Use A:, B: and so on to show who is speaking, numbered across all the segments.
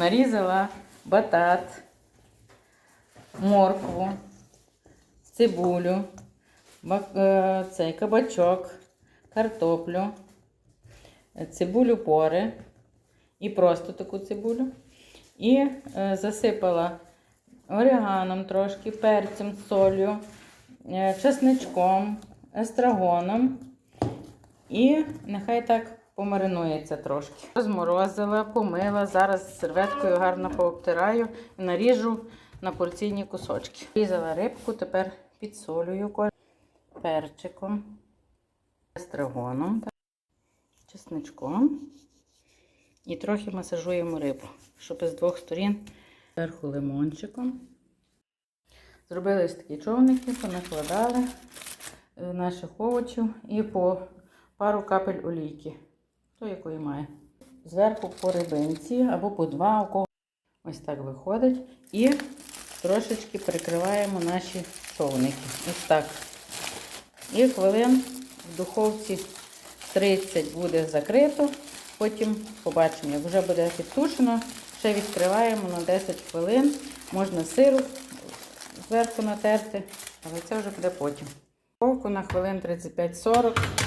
A: нарізала батат, моркву, цибулю, е, цей кабачок, картоплю, е, цибулю пори і просто таку цибулю. І е, засипала оріганом трошки, перцем, солью, чесничком, естрагоном. І нехай так помаринується трошки. Розморозила, помила. Зараз серветкою гарно пообтираю і наріжу на порційні кусочки. Різала рибку, тепер підсолюю перчиком, естрагоном, чесничком. І трохи масажуємо рибу, щоб з двох сторін зверху лимончиком. Зробили ось такі човники, понакладали е, наших овочів і по пару капель олійки, то якої має. Зверху по рибинці або по два, у кого ось так виходить. І трошечки прикриваємо наші човники. Ось так. І хвилин в духовці 30 буде закрито. Потім побачимо, як вже буде підтушено. Ще відкриваємо на 10 хвилин. Можна сиру зверху натерти, але це вже буде потім. Духовку на хвилин 35-40 і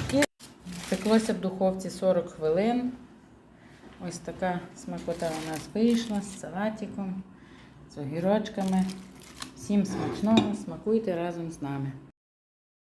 A: пеклося в духовці 40 хвилин. Ось така смакота у нас вийшла з салатиком, з огірочками. Всім смачного, смакуйте разом з нами.